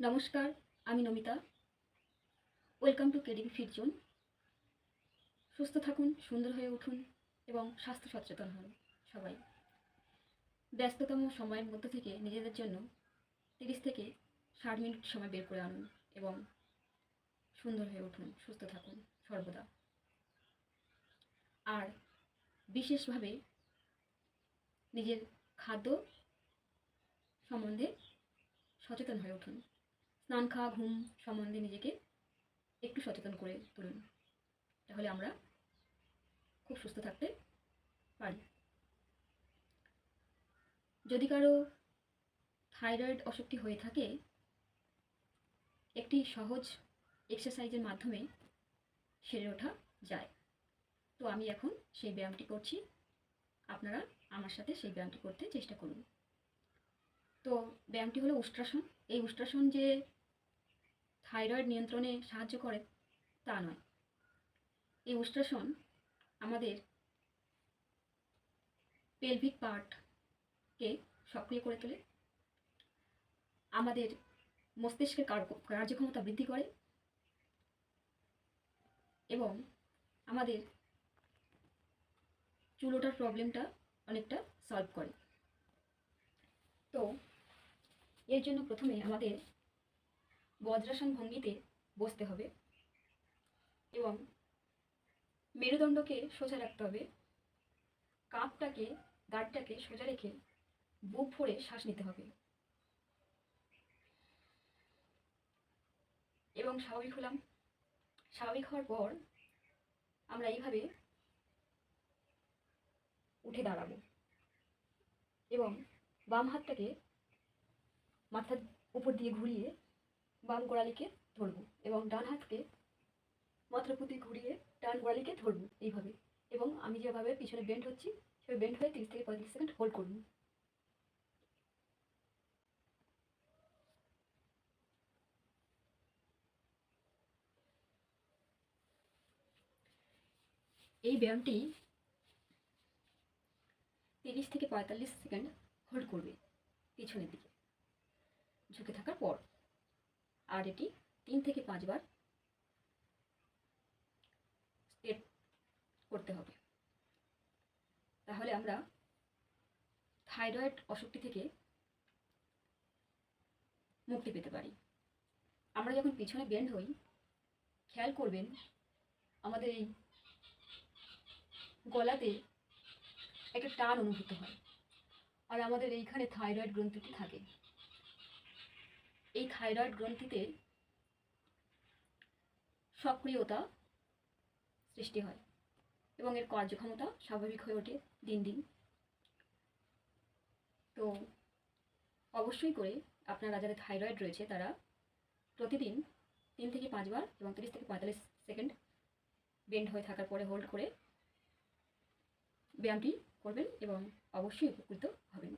নমস্কার, আমি Namita. Welcome to KDB fit zone সুস্থ থাকুন, সুন্দর হয়ে উঠুন এবং স্বাস্থ্য সচেতন হন সবাই। ব্যস্ততম সময়ের মধ্যে থেকে নিজেদের জন্য তিরিশ থেকে ষাট মিনিট সময় বের করে আনুন এবং সুন্দর হয়ে উঠুন, সুস্থ থাকুন সর্বদা। আর বিশেষভাবে নিজের খাদ্য সম্বন্ধে সচেতন হয়ে উঠুন। স্নান, খাওয়া, ঘুম সম্বন্ধে নিজেকে একটু সচেতন করে তুলুন। তাহলে আমরা খুব সুস্থ থাকতে পারি। যদি কারও থাইরয়েড অসুখটি হয়ে থাকে, একটি সহজ এক্সারসাইজের মাধ্যমে সেরে ওঠা যায়। তো আমি এখন সেই ব্যায়ামটি করছি। আপনারা আমার সাথে সেই ব্যায়ামটি করতে চেষ্টা করুন। তো ব্যায়ামটি হলো উষ্ট্রাসন। এই উষ্ট্রাসন যে থাইরয়েড নিয়ন্ত্রণে সাহায্য করে তা নয়। এই উষ্ট্রাসন আমাদের পেলভিক পার্টকে সক্রিয় করে তোলে, আমাদের মস্তিষ্কের কার্যক্ষমতা বৃদ্ধি করে এবং আমাদের চুলোটার প্রবলেমটা অনেকটা সলভ করে। তো, এর জন্য প্রথমে আমাদের বজ্রাসন ভঙ্গিতে বসতে হবে এবং মেরুদণ্ডকে সোজা রাখতে হবে। কাঁধটাকে দাঁড়টাকে সোজা রেখে বুক ভরে শ্বাস নিতে হবে। এবং স্বাভাবিক হলাম, স্বাভাবিক হওয়ার পর আমরা এইভাবে উঠে দাঁড়াবো এবং বাম হাতটাকে মাথার উপর দিয়ে ঘুরিয়ে বাম গোড়ালিকে ধরবো এবং ডান হাতকে মাথার দিয়ে ঘুরিয়ে ডান গোড়ালিকে ধরবো এইভাবে। এবং আমি যেভাবে পিছনে বেন্ড হচ্ছি, সেভাবে বেন্ড হয়ে তিরিশ থেকে পঁয়ত্রিশ সেকেন্ড হোল্ড করুন এই ব্যায়ামটি তিরিশ থেকে পঁয়তাল্লিশ সেকেন্ড হোল্ড করবে পিছনের দিকে। ঝুঁকে থাকার পর। আর এটি তিন থেকে পাঁচবার স্টেপ করতে হবে। তাহলে আমরা থাইরয়েড অসুখটি থেকে মুক্তি পেতে পারি। আমরা যখন পিছনে বেন্ড হই, খেয়াল করবেন আমাদের এই গলাতে একটা টান অনুভূত হয়। আর আমাদের এইখানে থাইরয়েড গ্রন্থিটি থাকে। এই থাইরয়েড গ্রন্থিতে সক্রিয়তা সৃষ্টি হয় এবং এর কার্যক্ষমতা স্বাভাবিক হয়ে ওঠে দিন দিন। তো অবশ্যই করে আপনারা যাদের থাইরয়েড রয়েছে তারা প্রতিদিন তিন থেকে পাঁচবার এবং তিরিশ থেকে পঁয়তাল্লিশ সেকেন্ড বেন্ড হয়ে থাকার পরে হোল্ড করে ব্যায়ামটি করবেন এবং অবশ্যই উপকৃত হবেন।